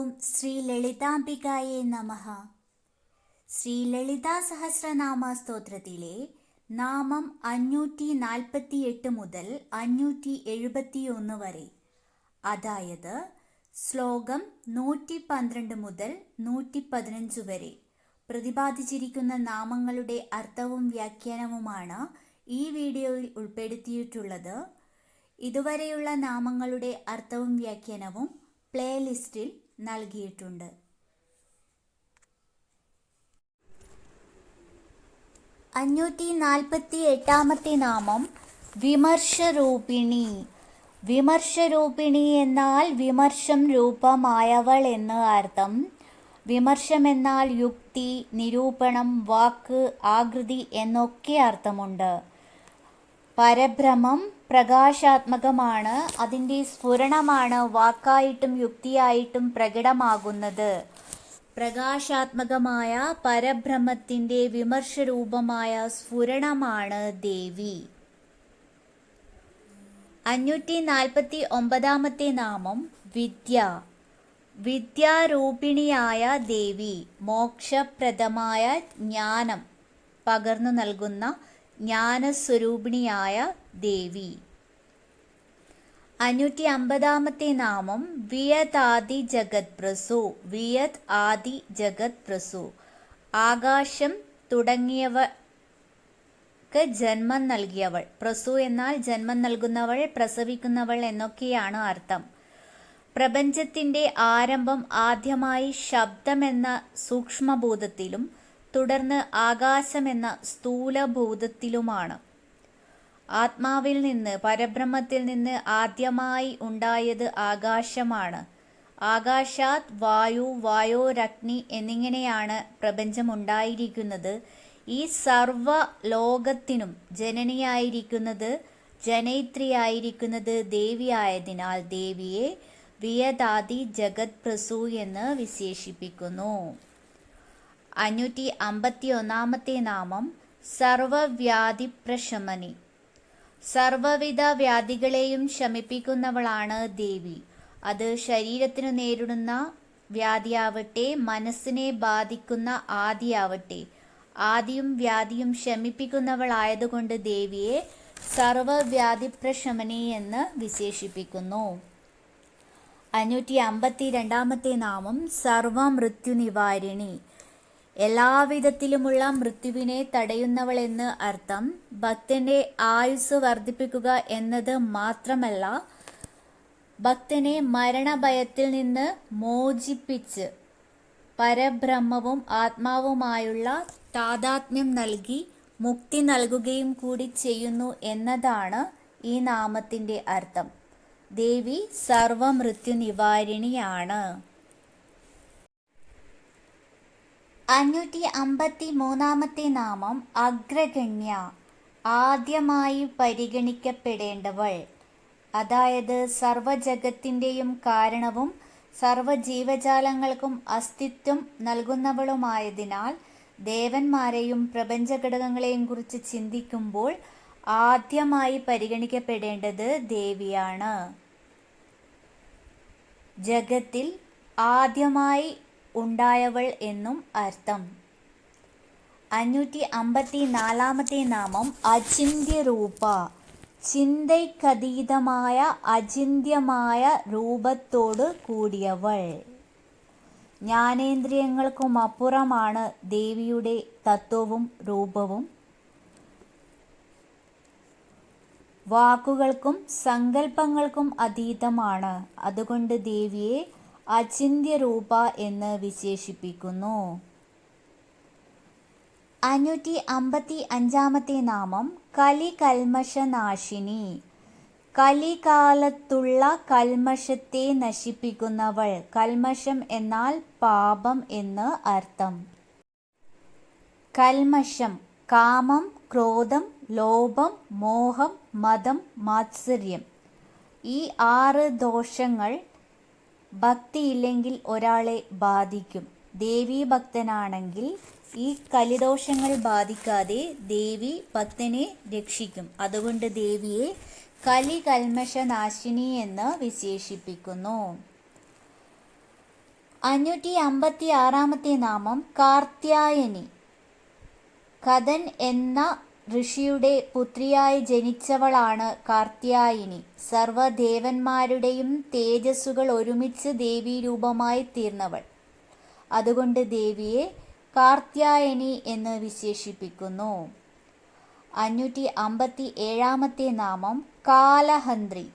ഓം ശ്രീ ലളിതാംബികായേ നമഃ. ശ്രീ ലളിതാ സഹസ്രനാമ സ്തോത്രത്തിലെ നാമം അഞ്ഞൂറ്റി നാൽപ്പത്തി എട്ട് മുതൽ അഞ്ഞൂറ്റി എഴുപത്തി ഒന്ന് വരെ. അതായത് ശ്ലോകം നൂറ്റി പന്ത്രണ്ട് മുതൽ നൂറ്റി പതിനഞ്ച് വരെ. പ്രതിപാദിച്ചിരിക്കുന്ന നാമങ്ങളുടെ അർത്ഥവും വ്യാഖ്യാനവുമാണ് ഈ വീഡിയോയിൽ ഉൾപ്പെടുത്തിയിട്ടുള്ളത്. ഇതുവരെയുള്ള നാമങ്ങളുടെ അർത്ഥവും വ്യാഖ്യാനവും പ്ലേലിസ്റ്റിൽ നൽകിയിട്ടുണ്ട്. അഞ്ഞൂറ്റി നാൽപ്പത്തി എട്ടാമത്തെ നാമം വിമർശരൂപിണി. വിമർശരൂപിണി എന്നാൽ വിമർശം രൂപമായവൾ എന്ന് അർത്ഥം. വിമർശം എന്നാൽ യുക്തി നിരൂപണം വാക്ക് ആകൃതി എന്നൊക്കെ അർത്ഥമുണ്ട്. പരഭ്രമം പ്രകാശാത്മകമാണ്. അതിന്റെ സ്ഫുരണമാണ് വാക്കായിട്ടും യുക്തിയായിട്ടും പ്രകടമാകുന്നത്. പ്രകാശാത്മകമായ പരബ്രഹ്മത്തിന്റെ വിമർശരൂപമായ സ്ഫുരണമാണ് ദേവി. അഞ്ഞൂറ്റി നാൽപ്പത്തി ഒമ്പതാമത്തെ നാമം വിദ്യ. വിദ്യാരൂപിണിയായ ദേവി മോക്ഷപ്രദമായ ജ്ഞാനം പകർന്നു നൽകുന്ന ജ്ഞാനസ്വരൂപിണിയായ ദേവി. അഞ്ഞൂറ്റി അമ്പതാമത്തെ നാമം വിയത് ആദി ജഗത് പ്രസു വിയത് ആദി ജഗത് പ്രസു ആകാശം തുടങ്ങിയവക്ക് ജന്മം നൽകിയവൾ. പ്രസു എന്നാൽ ജന്മം നൽകുന്നവൾ പ്രസവിക്കുന്നവൾ എന്നൊക്കെയാണ് അർത്ഥം. പ്രപഞ്ചത്തിന്റെ ആരംഭം ആദ്യമായി ശബ്ദമെന്ന സൂക്ഷ്മഭൂതത്തിലും തുടർന്ന് ആകാശമെന്ന സ്ഥൂലഭൂതത്തിലുമാണ്. ആത്മാവിൽ നിന്ന് പരബ്രഹ്മത്തിൽ നിന്ന് ആദ്യമായി ഉണ്ടായത് ആകാശമാണ്. ആകാശാത് വായു വായോരഗ്നി എന്നിങ്ങനെയാണ് പ്രപഞ്ചമുണ്ടായിരിക്കുന്നത്. ഈ സർവ ലോകത്തിനും ജനനിയായിരിക്കുന്നത് ജനയിത്രിയായിരിക്കുന്നത് ദേവിയായതിനാൽ ദേവിയെ വിയതാദി ജഗത് പ്രസു എന്ന് വിശേഷിപ്പിക്കുന്നു. അഞ്ഞൂറ്റി അമ്പത്തി ഒന്നാമത്തെ നാമം സർവവ്യാധി പ്രശമനി സർവവിധ വ്യാധികളെയും ശമിപ്പിക്കുന്നവളാണ് ദേവി. അത് ശരീരത്തിനു നേരിടുന്ന വ്യാധിയാവട്ടെ മനസ്സിനെ ബാധിക്കുന്ന ആദിയാവട്ടെ. ആദിയും വ്യാധിയും ശമിപ്പിക്കുന്നവളായതുകൊണ്ട് ദേവിയെ സർവവ്യാധി പ്രശമനി എന്ന് വിശേഷിപ്പിക്കുന്നു. അഞ്ഞൂറ്റി അമ്പത്തി രണ്ടാമത്തെ നാമം സർവമൃത്യു നിവാരിണി എല്ലാവിധത്തിലുമുള്ള മൃത്യുവിനെ തടയുന്നവളെന്ന് അർത്ഥം ഭക്തന്റെ ആയുസ് വർദ്ധിപ്പിക്കുക എന്നത് മാത്രമല്ല ഭക്തനെ മരണഭയത്തിൽ നിന്ന് മോചിപ്പിച്ച് പരബ്രഹ്മവും ആത്മാവുമായുള്ള താതാത്മ്യം നൽകി മുക്തി നൽകുകയും കൂടി ചെയ്യുന്നു എന്നതാണ് ഈ നാമത്തിന്റെ അർത്ഥം. ദേവി സർവമൃത്യു നിവാരിണിയാണ് അഞ്ഞൂറ്റി അമ്പത്തി മൂന്നാമത്തെ നാമം അഗ്രഗണ്യ. ആദ്യമായി പരിഗണിക്കപ്പെടേണ്ടവൾ. അതായത് സർവജഗത്തിന്റെയും കാരണവും സർവജീവജാലങ്ങൾക്കും അസ്തിത്വം നൽകുന്നവളുമായതിനാൽ ദേവന്മാരെയും പ്രപഞ്ചഘടകങ്ങളെയും കുറിച്ച് ചിന്തിക്കുമ്പോൾ ആദ്യമായി പരിഗണിക്കപ്പെടേണ്ടത് ദേവിയാണ്. ജഗത്തിൽ ആദ്യമായി ഉണ്ടായവൾ എന്നും അർത്ഥം. അഞ്ഞൂറ്റി അമ്പത്തി നാലാമത്തെ നാമം അചിന്യരൂപ ചിന്തയ്ക്കതീതമായ അചിന്യമായ രൂപത്തോട് കൂടിയവൾ. ജ്ഞാനേന്ദ്രിയങ്ങൾക്കും അപ്പുറമാണ് ദേവിയുടെ തത്വവും രൂപവും. വാക്കുകൾക്കും സങ്കല്പങ്ങൾക്കും അതീതമാണ്. അതുകൊണ്ട് ദേവിയെ അചിന്യരൂപ എന്ന് വിശേഷിപ്പിക്കുന്നു. അഞ്ഞൂറ്റി അമ്പത്തി അഞ്ചാമത്തെ നാമം കലികൽമശനാശിനി കലികാലത്തുള്ള കൽമശത്തെ നശിപ്പിക്കുന്നവൾ. കൽമശം എന്നാൽ പാപം എന്ന് അർത്ഥം. കൽമശം കാമം ക്രോധം ലോഭം മോഹം മതം മാത്സര്യം. ഈ ആറ് ദോഷങ്ങൾ ഭക്തിയില്ലെങ്കിൽ ഒരാളെ ബാധിക്കും. ദേവീ ഭക്തനാണെങ്കിൽ ഈ കലിദോഷങ്ങൾ ബാധിക്കാതെ ദേവി ഭക്തനെ രക്ഷിക്കും. അതുകൊണ്ട് ദേവിയെ കലി കൽമശനാശിനി എന്ന് വിശേഷിപ്പിക്കുന്നു. അഞ്ഞൂറ്റി അമ്പത്തി ആറാമത്തെ നാമം കാർത്യായനി. കഥൻ എന്ന ഋഷിയുടെ പുത്രിയായി ജനിച്ചവളാണ് കാർത്യായിനി. സർവദേവന്മാരുടെയും തേജസ്സുകൾ ഒരുമിച്ച് ദേവീരൂപമായി തീർന്നവൾ. അതുകൊണ്ട് ദേവിയെ കാർത്യായനി എന്ന് വിശേഷിപ്പിക്കുന്നു. അഞ്ഞൂറ്റി അമ്പത്തി ഏഴാമത്തെ നാമം കാലഹന്ത്രി.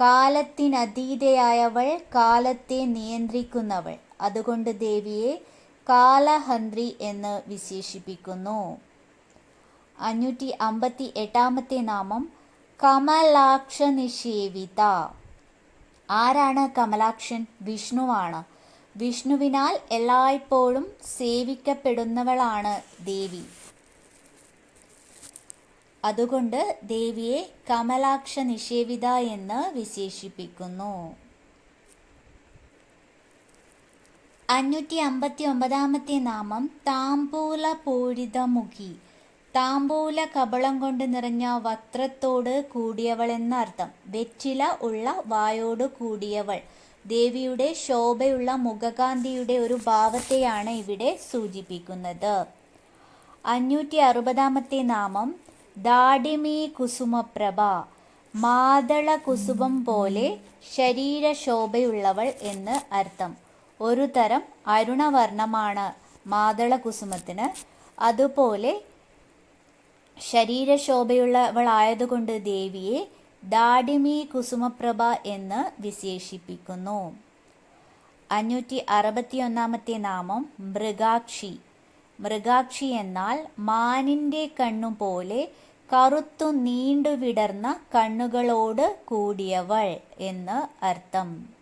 കാലത്തിനതീതയായവൾ കാലത്തെ നിയന്ത്രിക്കുന്നവൾ. അതുകൊണ്ട് ദേവിയെ കാലഹന്ത്രി എന്ന് വിശേഷിപ്പിക്കുന്നു. അഞ്ഞൂറ്റി അമ്പത്തി എട്ടാമത്തെ നാമം കമലാക്ഷ നിഷേവിത ആരാണ് കമലാക്ഷൻ? വിഷ്ണുവാണ്. വിഷ്ണുവിനാൽ എല്ലായ്പ്പോഴും സേവിക്കപ്പെടുന്നവളാണ് ദേവി. അതുകൊണ്ട് ദേവിയെ കമലാക്ഷ നിഷേവിത എന്ന് വിശേഷിപ്പിക്കുന്നു. അഞ്ഞൂറ്റി അമ്പത്തി ഒമ്പതാമത്തെ നാമം താമ്പൂല പൂരിതമുഖി താമ്പൂല കബളം കൊണ്ട് നിറഞ്ഞ വസ്ത്രത്തോട് കൂടിയവൾ എന്നർത്ഥം വെറ്റില ഉള്ള വായോട് കൂടിയവൾ. ദേവിയുടെ ശോഭയുള്ള മുഖകാന്തിയുടെ ഒരു ഭാവത്തെയാണ് ഇവിടെ സൂചിപ്പിക്കുന്നത്. അഞ്ഞൂറ്റി അറുപതാമത്തെ നാമം ദാഡിമി കുസുമപ്രഭ. മാതള കുസുമം പോലെ ശരീരശോഭയുള്ളവൾ എന്ന് അർത്ഥം. ഒരു തരം അരുണവർണമാണ് മാതള കുസുമത്തിന്. അതുപോലെ ശരീരശോഭയുള്ളവളായതുകൊണ്ട് ദേവിയെ ദാഡിമി കുസുമപ്രഭ എന്ന് വിശേഷിപ്പിക്കുന്നു. അഞ്ഞൂറ്റി അറുപത്തി ഒന്നാമത്തെ നാമം മൃഗാക്ഷി. മൃഗാക്ഷി എന്നാൽ മാനിന്റെ കണ്ണുപോലെ കറുത്തു നീണ്ടു വിടർന്ന കണ്ണുകളോട് കൂടിയവൾ എന്ന് അർത്ഥം.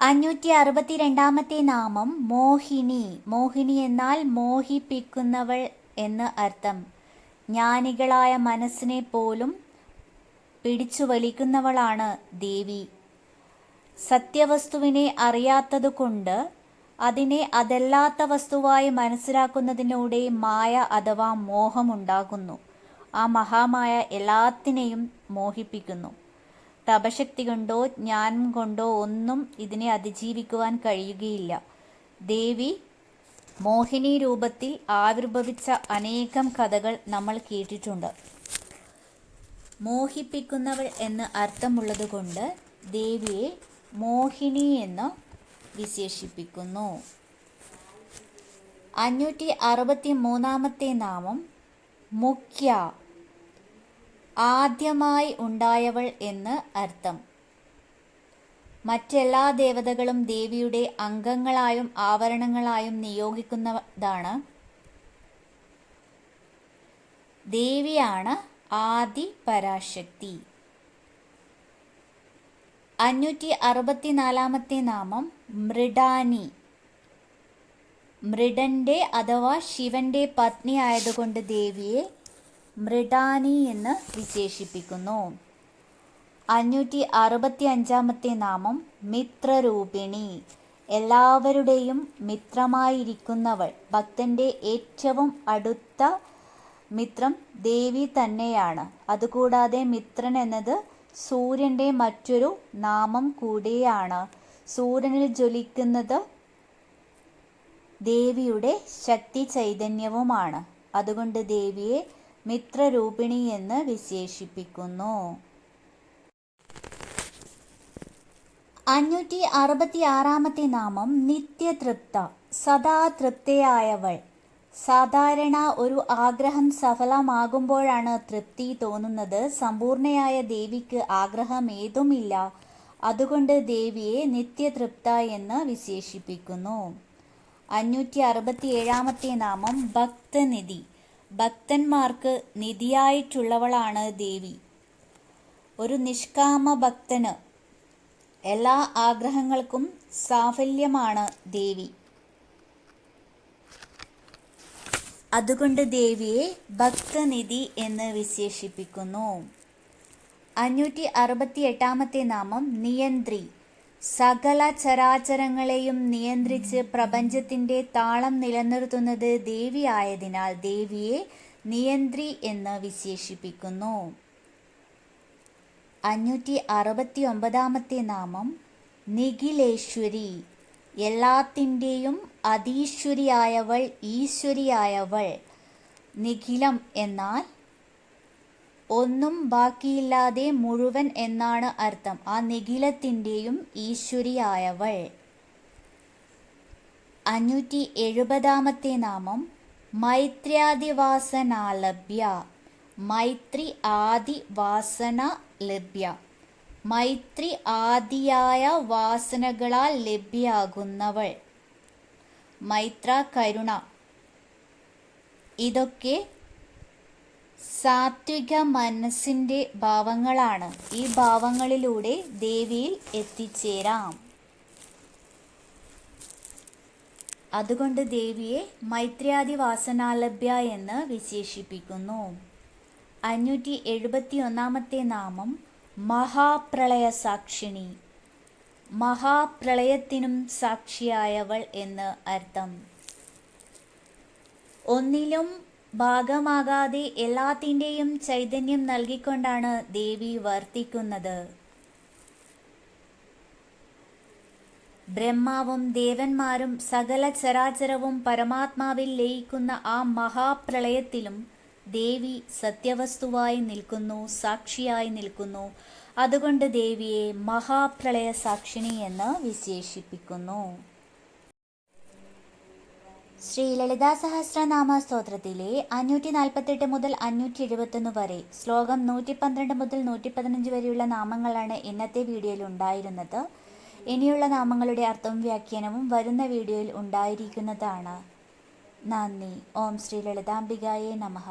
അഞ്ഞൂറ്റി അറുപത്തി രണ്ടാമത്തെ നാമം മോഹിനി. മോഹിനി എന്നാൽ മോഹിപ്പിക്കുന്നവൾ എന്ന് അർത്ഥം. ജ്ഞാനികളായ മനസ്സിനെ പോലും പിടിച്ചു വലിക്കുന്നവളാണ് ദേവി. സത്യവസ്തുവിനെ അറിയാത്തതുകൊണ്ട് അതിനെ അതല്ലാത്ത വസ്തുവായി മനസ്സിലാക്കുന്നതിലൂടെ മായ അഥവാ മോഹമുണ്ടാകുന്നു. ആ മഹാമായ എല്ലാത്തിനെയും മോഹിപ്പിക്കുന്നു. തപശക്തി കൊണ്ടോ ജ്ഞാനം കൊണ്ടോ ഒന്നും ഇതിനെ അതിജീവിക്കുവാൻ കഴിയുകയില്ല. ദേവി മോഹിനി രൂപത്തിൽ ആവിർഭവിച്ച അനേകം കഥകൾ നമ്മൾ കേട്ടിട്ടുണ്ട്. മോഹിപ്പിക്കുന്നവൾ എന്ന് അർത്ഥമുള്ളതുകൊണ്ട് ദേവിയെ മോഹിനി എന്ന് വിശേഷിപ്പിക്കുന്നു. അഞ്ഞൂറ്റി അറുപത്തി മൂന്നാമത്തെ നാമം മുഖ്യ. ആദ്യമായി ഉണ്ടായവൾ എന്ന് അർത്ഥം. മറ്റെല്ലാ ദേവതകളും ദേവിയുടെ അംഗങ്ങളായും ആവരണങ്ങളായും നിയോഗിക്കുന്നതാണ്. ദേവിയാണ് ആദി പരാശക്തി അഞ്ഞൂറ്റി അറുപത്തിനാലാമത്തെ നാമം മൃഡാനി. മൃഡന്റെ അഥവാ ശിവന്റെ പത്നി ആയതുകൊണ്ട് ദേവിയെ മൃഡാനി എന്ന് വിശേഷിപ്പിക്കുന്നു. അഞ്ഞൂറ്റി അറുപത്തി അഞ്ചാമത്തെ നാമം മിത്രരൂപിണി. എല്ലാവരുടെയും മിത്രമായിരിക്കുന്നവൾ ഭക്തന്റെ ഏറ്റവും അടുത്ത മിത്രം ദേവി തന്നെയാണ്. അതുകൂടാതെ മിത്രൻ എന്നത് സൂര്യന്റെ മറ്റൊരു നാമം കൂടിയാണ്. സൂര്യനിൽ ജ്വലിക്കുന്നത് ദേവിയുടെ ശക്തി ചൈതന്യവുമാണ്. അതുകൊണ്ട് ദേവിയെ മിത്രരൂപിണി എന്ന് വിശേഷിപ്പിക്കുന്നു. അഞ്ഞൂറ്റി അറുപത്തി ആറാമത്തെ നാമം നിത്യതൃപ്ത സദാ തൃപ്തയായവൾ. സാധാരണ ഒരു ആഗ്രഹം സഫലമാകുമ്പോഴാണ് തൃപ്തി തോന്നുന്നത്. സമ്പൂർണയായ ദേവിക്ക് ആഗ്രഹം ഏതുമില്ല അതുകൊണ്ട് ദേവിയെ നിത്യതൃപ്ത എന്ന് വിശേഷിപ്പിക്കുന്നു. അഞ്ഞൂറ്റി അറുപത്തി ഏഴാമത്തെ നാമം ഭക്തനിധി. ഭക്തന്മാർക്ക് നിധിയായിട്ടുള്ളവളാണ് ദേവി. ഒരു നിഷ്കാമ ഭക്തന് എല്ലാ ആഗ്രഹങ്ങൾക്കും സാഫല്യമാണ് ദേവി. അതുകൊണ്ട് ദേവിയെ ഭക്തനിധി എന്ന് വിശേഷിപ്പിക്കുന്നു. അഞ്ഞൂറ്റി അറുപത്തി എട്ടാമത്തെ നാമം നിയന്ത്രി. സകല ചരാചരങ്ങളെയും നിയന്ത്രിച്ച് പ്രപഞ്ചത്തിന്റെ താളം നിലനിർത്തുന്നത് ദേവി ആയതിനാൽ ദേവിയെ നിയന്ത്രി എന്ന് വിശേഷിപ്പിക്കുന്നു. അഞ്ഞൂറ്റി അറുപത്തി ഒമ്പതാമത്തെ നാമം നിഖിലേശ്വരി. എല്ലാത്തിന്റെയും അതീശ്വരിയായവൾ ഈശ്വരിയായവൾ. നിഖിലം എന്നാൽ ഒന്നും ബാക്കിയില്ലാതെ മുഴുവൻ എന്നാണ് അർത്ഥം. ആ നിഖിലത്തിന്റെയും ഈശ്വരിയായവൾ. അഞ്ഞൂറ്റി എഴുപതാമത്തെ നാമം മൈത്ര്യാദിവാസനാലഭ്യ. മൈത്രി ആദി വാസന ലഭ്യ. മൈത്രി ആദിയായ വാസനകളാൽ ലഭ്യയാകുന്നവൾ മൈത്ര കരുണ. ഇതൊക്കെ സാത്വിക മനസ്സിന്റെ ഭാവങ്ങളാണ്. ഈ ഭാവങ്ങളിലൂടെ ദേവിയിൽ എത്തിച്ചേരാം. അതുകൊണ്ട് ദേവിയെ മൈത്രിയാദി വാസനാലഭ്യ എന്ന് വിശേഷിപ്പിക്കുന്നു. അഞ്ഞൂറ്റി എഴുപത്തി ഒന്നാമത്തെ നാമം മഹാപ്രളയ സാക്ഷിണി. മഹാപ്രളയത്തിനും സാക്ഷിയായവൾ എന്ന് അർത്ഥം. ഒന്നിലും ഭാഗമാകാതെ എല്ലാത്തിന്റെയും ചൈതന്യം നൽകിക്കൊണ്ടാണ് ദേവി വർത്തിക്കുന്നത്. ബ്രഹ്മാവും ദേവന്മാരും സകല ചരാചരവും പരമാത്മാവിൽ ലയിക്കുന്ന ആ മഹാപ്രളയത്തിലും ദേവി സത്യവസ്തുവായി നിൽക്കുന്നു സാക്ഷിയായി നിൽക്കുന്നു. അതുകൊണ്ട് ദേവിയെ മഹാപ്രളയ സാക്ഷിണി എന്ന് വിശേഷിപ്പിക്കുന്നു. ശ്രീ ലളിതാ സഹസ്രനാമ സ്തോത്രത്തിലെ അഞ്ഞൂറ്റി നാൽപ്പത്തെട്ട് മുതൽ അഞ്ഞൂറ്റി എഴുപത്തൊന്ന് വരെ ശ്ലോകം നൂറ്റി പന്ത്രണ്ട് മുതൽ നൂറ്റി പതിനഞ്ച് വരെയുള്ള നാമങ്ങളാണ് ഇന്നത്തെ വീഡിയോയിൽ ഉണ്ടായിരുന്നത്. ഇനിയുള്ള നാമങ്ങളുടെ അർത്ഥവും വ്യാഖ്യാനവും വരുന്ന വീഡിയോയിൽ ഉണ്ടായിരിക്കുന്നതാണ്. നന്ദി. ഓം ശ്രീ ലളിതാംബികായേ നമഃ.